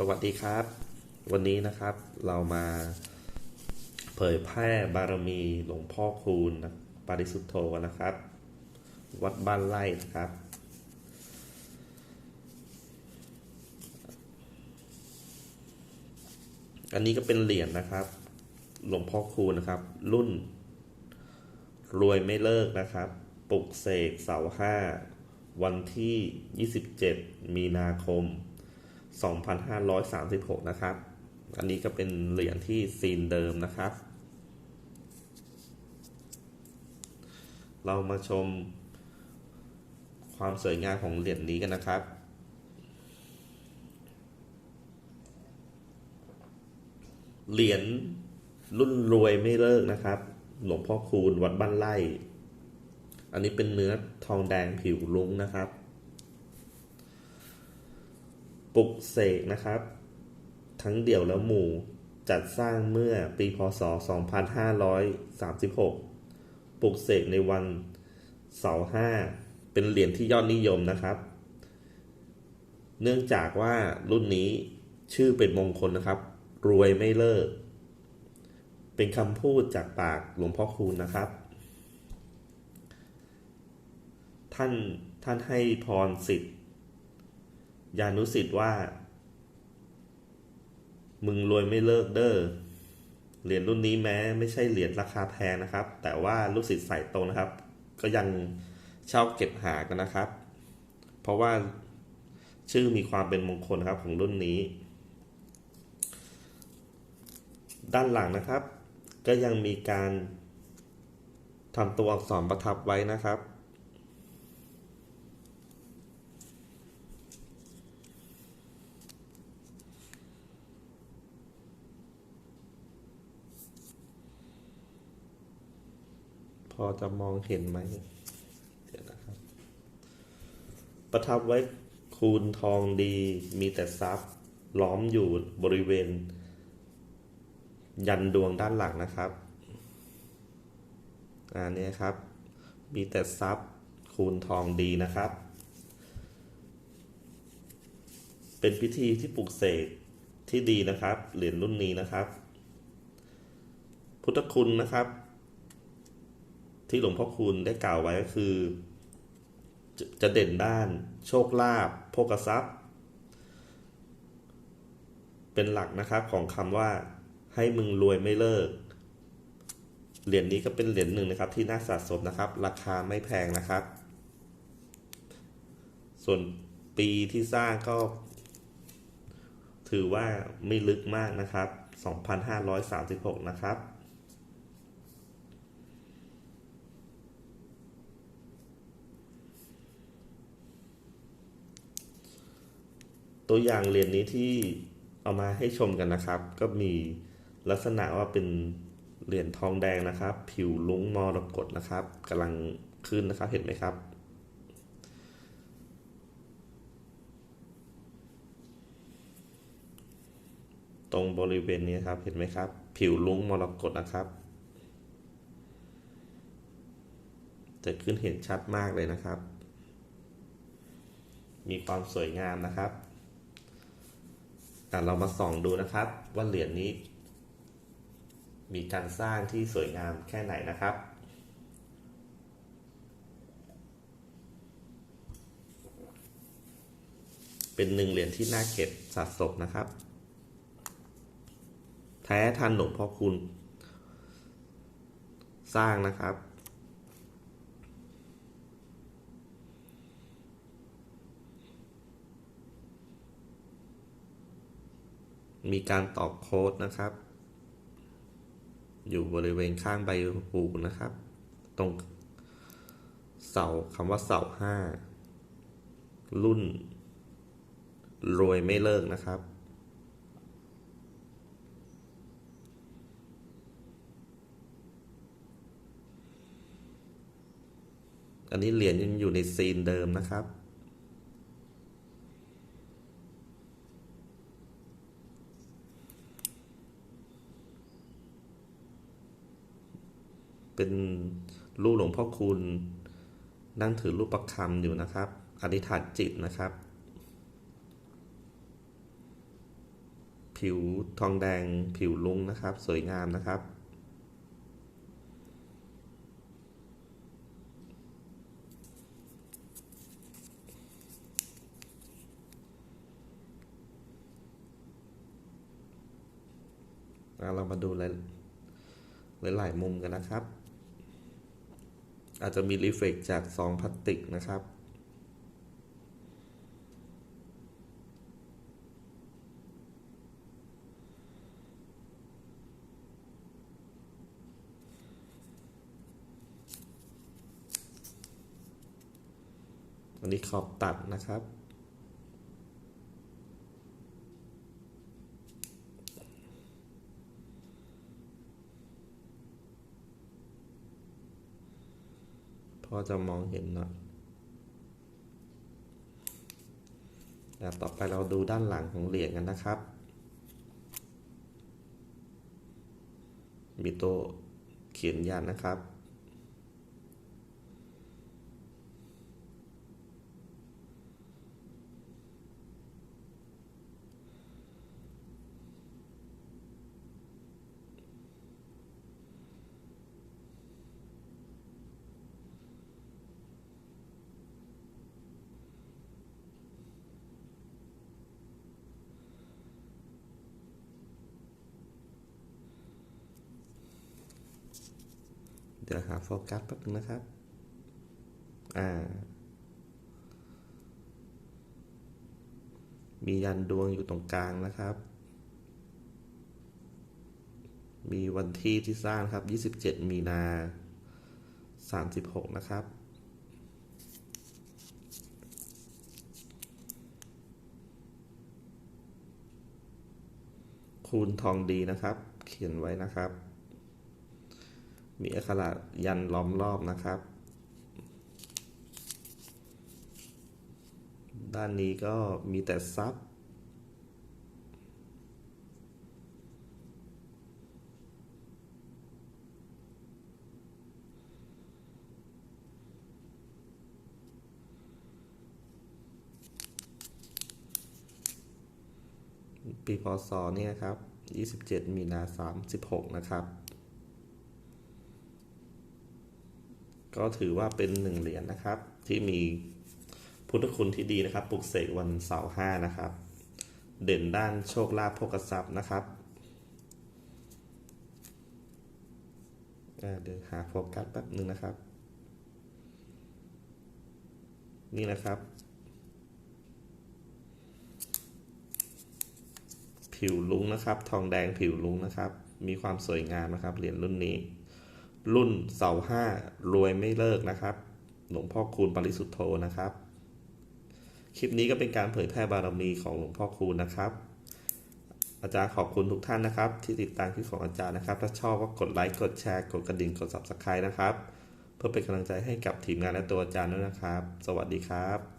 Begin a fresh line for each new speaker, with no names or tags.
สวัสดีครับ วันนี้นะครับเรามาเผยแพร่บารมีหลวงพ่อคูณนะปาริสุทธโธนะครับ วัดบ้านไร่นะครับ อันนี้ก็เป็นเหรียญนะครับ หลวงพ่อคูณนะครับ รุ่น รวยไม่เลิกนะครับ ปลุกเสกเสาห้าวันที่ 27 มีนาคม 2536 นะครับ อันนี้ก็เป็นเหรียญที่ซีนเดิมนะครับ เรามาชมความสวยงามของเหรียญนี้กันนะครับเหรียญรุ่นรวยไม่เลิกนะครับ หลวงพ่อคูณวัดบ้านไร่ อันนี้เป็นเนื้อทองแดงผิวลุ้งนะครับ ปลุกเสกนะครับ ทั้งเดี่ยวและหมู่จัดสร้างเมื่อปีพศ 2536 ปลุกเสกในวันเสาร์ห้าเป็นเหรียญที่ยอดนิยมนะครับ เนื่องจากว่ารุ่นนี้ชื่อเป็นมงคลนะครับ รวยไม่เลิก เป็นคำพูดจากปากหลวงพ่อคูณนะครับ ท่านท่านให้พรสิทธิ์ ยานุสิทธิ์ว่า มึงรวยไม่เลิกเด้อเหรียญรุ่นนี้แม้ไม่ใช่เหรียญราคาแพงนะครับ แต่ว่าลูกศิษย์สายตรงนะครับ ก็ยังเช่าเก็บหากันนะครับ เพราะว่าชื่อมีความเป็นมงคลครับของรุ่นนี้ ด้านหลังนะครับ ก็ยังมีการทำตัวอักษรประทับไว้นะครับ อจะมองเห็นไหมเดี๋ยวนะครับ ประทับไว้คูณทองดีมีแต่ทรัพย์ล้อมอยู่บริเวณ ยันดวงด้านหลังนะครับอันนี้ครับ มีแต่ทรัพย์คูณทองดีนะครับ เป็นพิธีที่ปลุกเสกที่ดีนะครับ เหรียญรุ่นนี้นะครับ พุทธคุณนะครับ ที่หลวงพ่อคูณได้กล่าวไว้ก็คือ จะจะเด่นด้าน โชคลาภโภกทรัพย์ เป็นหลักนะครับของคำว่าให้มึงรวยไม่เลิก เหรียญนี้ก็เป็นเหรียญหนึ่งนะครับ ที่น่าสะสมนะครับ ราคาไม่แพงนะครับ ส่วนปีที่สร้างก็ ถือว่าไม่ลึกมากนะครับ 2536 นะครับ ตัวอย่างเหรียญนี้ที่เอามาให้ชมกันนะครับ ก็มีลักษณะว่าเป็นเหรียญทองแดงนะครับ ผิวลุ้งมรกตนะครับกำลังขึ้นนะครับเห็นไหมครับ ตรงบริเวณนี้ครับเห็นไหมครับ ผิวลุ้งมรกตนะครับ จะขึ้นเห็นชัดมากเลยนะครับ มีความสวยงามนะครับ แต่เรามาส่องดูนะครับ ว่าเหรียญนี้ มีการสร้างที่สวยงามแค่ไหนนะครับ เป็นหนึ่งเหรียญที่น่าเก็บสะสมนะครับ แท้ทันหลวงพ่อคุณ สร้างนะครับ มีการตอกโค้ดนะครับ อยู่บริเวณข้างใบหูนะครับ ตรงเสาคำว่าเสาห้ารุ่น รวยไม่เลิกนะครับ อันนี้เหรียญยังอยู่ในซีนเดิมนะครับ เป็นรูปหลวงพ่อคูณนั่งถือรูปประคำอยู่นะครับ อธิษฐานจิตนะครับ ผิวทองแดงผิวลุงนะครับ สวยงามนะครับ เรามาดูหลายหลายมุมกันนะครับ อาจจะมีรีเฟกจากซองพลาสติกนะครับ อันนี้ขอบตัดนะครับ พอจะมองเห็นหน่อยแล้วต่อไปเราดูด้านหลังของเหรียญกันนะครับ มีตัวเขียนยันนะครับ เดี๋ยวหาโฟกัสแป๊บนึงนะครับ อ่า มียันดวงอยู่ตรงกลางนะครับ มีวันที่ที่สร้างครับ 27 มีนา 36 นะครับคูณทองดีนะครับ เขียนไว้นะครับ มีอักขระยันล้อมรอบนะครับ ด้านนี้ก็มีแต่ซับปีพศเนี่ยครับ 27 มีนา 36 นะครับ ก็ถือว่าเป็นหนึ่งเหรียญนะครับ ที่มีพุทธคุณที่ดีนะครับปลุกเสกวันเสาร์ห้านะครับ เด่นด้านโชคลาภโภคทรัพย์นะครับเดี๋ยวหาโฟกัสแป๊บหนึ่งนะครับ นี่นะครับ ผิวลุ้งนะครับ ทองแดงผิวลุ้งนะครับ มีความสวยงามนะครับเหรียญรุ่นนี้ รุ่นเสาห้ารวยไม่เลิกนะครับ หลวงพ่อคูณปริสุทธโธนะครับ คลิปนี้ก็เป็นการเผยแพร่บารมีของหลวงพ่อคูณนะครับ อาจารย์ขอบคุณทุกท่านนะครับ ที่ติดตามคลิปของอาจารย์นะครับ ถ้าชอบก็กดไลค์กดแชร์กดกระดิ่งกด subscribe นะครับ เพื่อเป็นกำลังใจให้กับทีมงานและตัวอาจารย์ด้วยนะครับ สวัสดีครับ